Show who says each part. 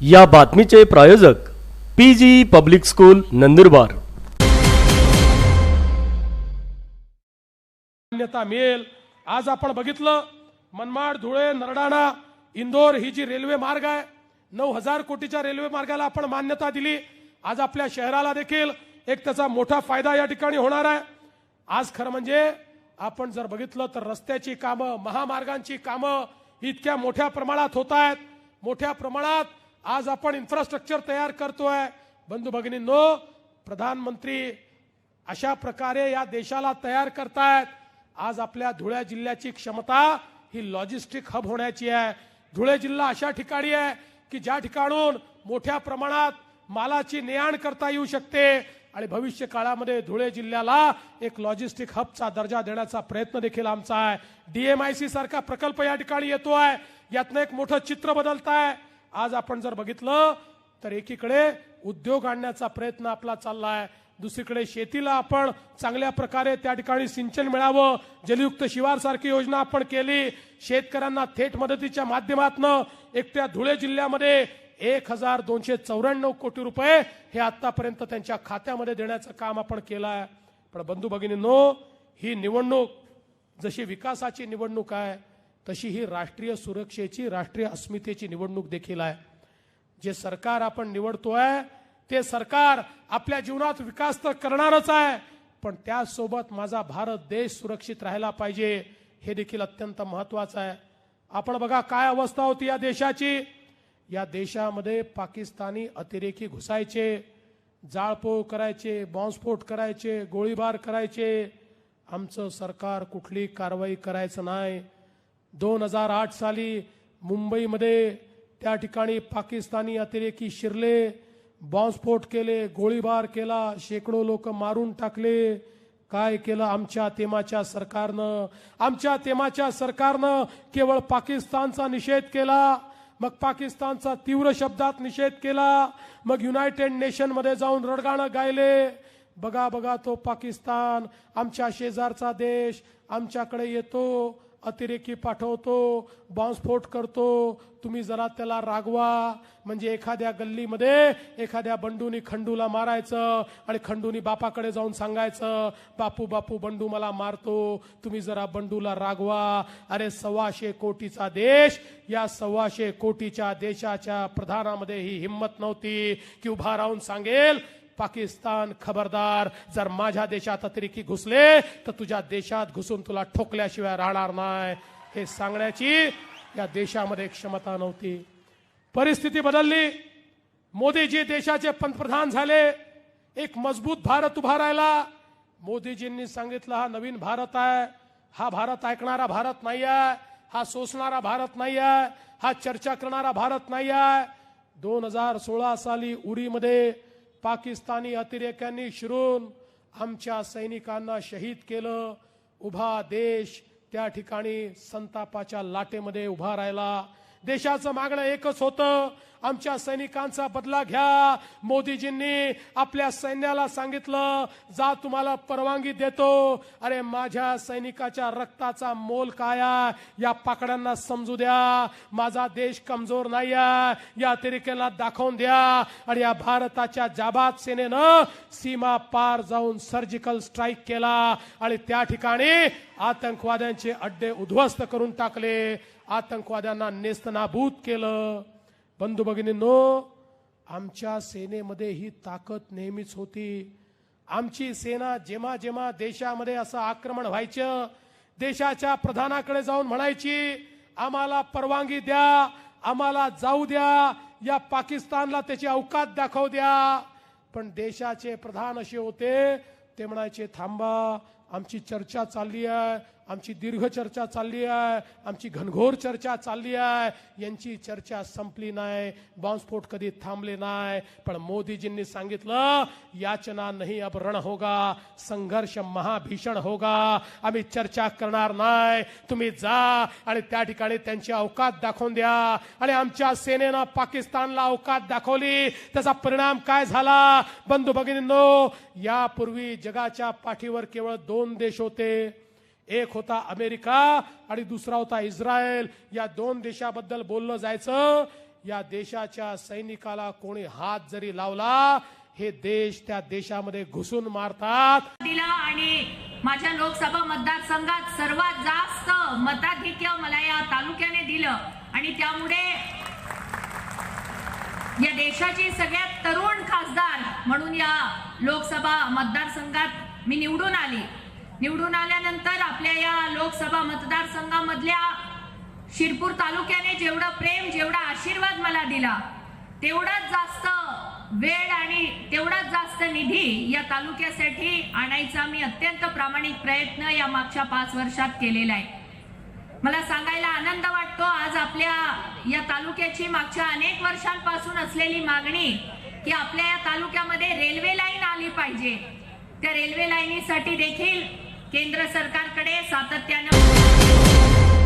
Speaker 1: या बातमीचे प्रायोजक P G public school Nandurbar.
Speaker 2: मान्यता मिळेल. आज आपण बघितलं मनमाड धुळे नरडाणा इंदोर ही जी रेल्वे मार्ग आहे नऊ हजार कोटीच्या रेल्वे मार्गाला आपण मान्यता दिली. आज आपल्या शहराला देखील एक त्याचा मोठा फायदा या ठिकाणी होणार आहे. आज खरं म्हणजे आपण जर बघितलं तर रस्त्याची कामं महामार्गांची कामं इतक्या मोठ्या प्रमाणात होत आहेत. मोठ्या प्रमाणात आज आपण इन्फ्रास्ट्रक्चर तयार करतोय. बंधू भगिनींनो प्रधानमंत्री अशा प्रकारे या देशाला तयार करतायत. आज आपल्या धुळे जिल्ह्याची क्षमता ही लॉजिस्टिक हब होण्याची आहे. धुळे जिल्हा अशा ठिकाणी आहे की ज्या ठिकाणून मोठ्या प्रमाणात मालाची ने आण करता येऊ शकते आणि भविष्य काळामध्ये धुळे जिल्ह्याला एक लॉजिस्टिक हबचा दर्जा देण्याचा प्रयत्न देखील आमचा आहे. डीएमआयसी सारखा प्रकल्प या ठिकाणी येतो आहे यातनं एक मोठं चित्र बदलत आहे आज आपण जर बघितलं तर एकीकडे उद्योग आणण्याचा प्रयत्न आपला चालला आहे दुसरीकडे शेतीला आपण चांगल्या प्रकारे त्या ठिकाणी सिंचन मिळावं. जलयुक्त शिवार सारखी योजना आपण केली. शेतकऱ्यांना थेट मदतीच्या माध्यमातून एकट्या धुळे जिल्ह्यामध्ये एक हजार दोनशे चौऱ्याण्णव कोटी रुपये हे आतापर्यंत त्यांच्या खात्यामध्ये देण्याचं काम आपण केलं आहे पण बंधू भगिनींनो ही निवडणूक जशी विकासाची निवडणूक आहे तशी ही राष्ट्रीय सुरक्षेची राष्ट्रीय अस्मितेची निवडणूक देखील आहे. जे सरकार आपण निवडतोय ते सरकार आपल्या जीवनात विकास तर करणारच आहे पण त्यासोबत माझा भारत देश सुरक्षित राहायला पाहिजे हे देखील अत्यंत महत्वाचं आहे. आपण बघा काय अवस्था होती या देशाची. या देशामध्ये पाकिस्तानी अतिरेकी घुसायचे जाळपोळ करायचे बॉम्बस्फोट करायचे गोळीबार करायचे. आमचं सरकार कुठली कारवाई करायचं नाही. दोन हजार आठ साली मुंबईमध्ये त्या ठिकाणी पाकिस्तानी अतिरेकी शिरले बॉम्बस्फोट केले गोळीबार केला शेकडो लोक मारून टाकले. काय केलं आमच्या तेमाच्या सरकारनं? आमच्या तेमाच्या सरकारनं केवळ पाकिस्तानचा निषेध केला मग पाकिस्तानचा तीव्र शब्दात निषेध केला मग युनायटेड नेशनमध्ये जाऊन रडगाणं गायले. बघा बघा तो पाकिस्तान आमच्या शेजारचा देश आमच्याकडे येतो. अतिरेकी पाठवतो बॉम्बस्फोट करतो तुम्ही जरा त्याला रागवा. म्हणजे एखाद्या गल्लीमध्ये एखाद्या बंडूनी खंडूला मारायचं आणि खंडूनी बापाकडे जाऊन सांगायचं बापू बापू बंडू मला मारतो तुम्ही जरा बंडूला रागवा. अरे सव्वाशे कोटीचा देश या सव्वाशे कोटीच्या देशाच्या प्रधानामध्ये ही हिंमत नव्हती की उभा राहून सांगेल पाकिस्तान खबरदार. जर माझ्या देशात अतिरेकी घुसले तर तुझ्या देशात घुसून तुला ठोकल्याशिवाय राहणार नाही. हे सांगण्याची या देशामध्ये क्षमता नव्हती. परिस्थिती बदलली. मोदीजी देशाचे पंतप्रधान झाले. एक मजबूत भारत उभा राहिला. मोदीजींनी सांगितलं हा नवीन भारत आहे. हा भारत ऐकणारा भारत नाही आहे हा सोसणारा भारत नाही आहे हा चर्चा करणारा भारत नाही आहे दोन हजार सोळा साली उरीमध्ये पाकिस्तानी अतिरेक्यांनी शिरून आमच्या सैनिकांना शहीद केलं. उभा देश त्या ठिकाणी संतापाच्या लाटेमध्ये उभा राहिला. देशाचं मागणं एकच होतं. आमच्या सैनिकांचा बदला घ्या. मोदीजींनी आपल्या सैन्याला सांगितलं जा तुम्हाला परवानगी देतो. अरे माझ्या सैनिकाच्या रक्ताचा मोल काय या पाकड्यांना समजू द्या. माझा देश कमजोर नाही आहे. या अतिरेक्याला दाखवून द्या. आणि या भारताच्या जाबात सेनेनं सीमा पार जाऊन सर्जिकल स्ट्राईक केला. आणि त्या ठिकाणी आतंकवाद्यांचे अड्डे उद्ध्वस्त करून टाकले. आतंकवाद्यांना नेस्तनाभूत केलं. बंधू भगिनींनो आमच्या सेनेमध्ये ही ताकद नेहमीच होती. आमची सेना जेव्हा जेव्हा देशामध्ये असं आक्रमण व्हायचं. देशाच्या प्रधानाकडे जाऊन म्हणायची आम्हाला परवानगी द्या आम्हाला जाऊ द्या या पाकिस्तानला त्याची अवकात दाखवू द्या. पण देशाचे प्रधान असे होते ते म्हणायचे थांबा आमची चर्चा चालली आहे आमची दीर्घ चर्चा चालली आहे आमची घनघोर चर्चा चालली आहे. यांची चर्चा संपली नाही बॉम्बस्फोट कधी थांबले नाही. पण मोदीजींनी सांगितलं याचना नाही अब रण होगा संघर्ष महाभीषण होगा. आम्ही चर्चा करणार नाही. तुम्ही जा आणि त्या ठिकाणी त्यांची अवकात दाखवून द्या. आणि आमच्या सेनेनं पाकिस्तानला अवकात दाखवली. त्याचा परिणाम काय झाला? बंधू भगिनींनो यापूर्वी जगाच्या पाठीवर केवळ दोन देश होते. एक होता अमेरिका आणि दुसरा होता इस्रायल. या दोन देशाबद्दल बोललं जायचं या देशाच्या सैनिकाला कोणी हात जरी लावला हे देश त्या देशामध्ये घुसून मारतात.
Speaker 3: दिला आणि माझ्या लोकसभा मतदारसंघात सर्वात जास्त मताधिक्य मला या तालुक्याने दिलं. आणि त्यामुळे या देशाची सगळ्यात तरुण खासदार म्हणून या लोकसभा मतदारसंघात मी निवडून आली. निवडून आल्यानंतर आपल्या या लोकसभा मतदारसंघामधल्या शिरपूर तालुक्याने जेवढं प्रेम जेवढा आशीर्वाद मला दिला तेवढाच जास्त वेळ आणि तेवढाच जास्त निधी या तालुक्यासाठी आणायचा मी अत्यंत प्रामाणिक प्रयत्न या मागच्या पाच वर्षात केलेला आहे. मला सांगायला आनंद वाटतो आज आपल्या या तालुक्याची मागच्या अनेक वर्षांपासून असलेली मागणी की आपल्या या तालुक्यामध्ये रेल्वे लाईन आली पाहिजे. त्या रेल्वे लाईनीसाठी देखील केंद्र सरकारकडे सातत्यानं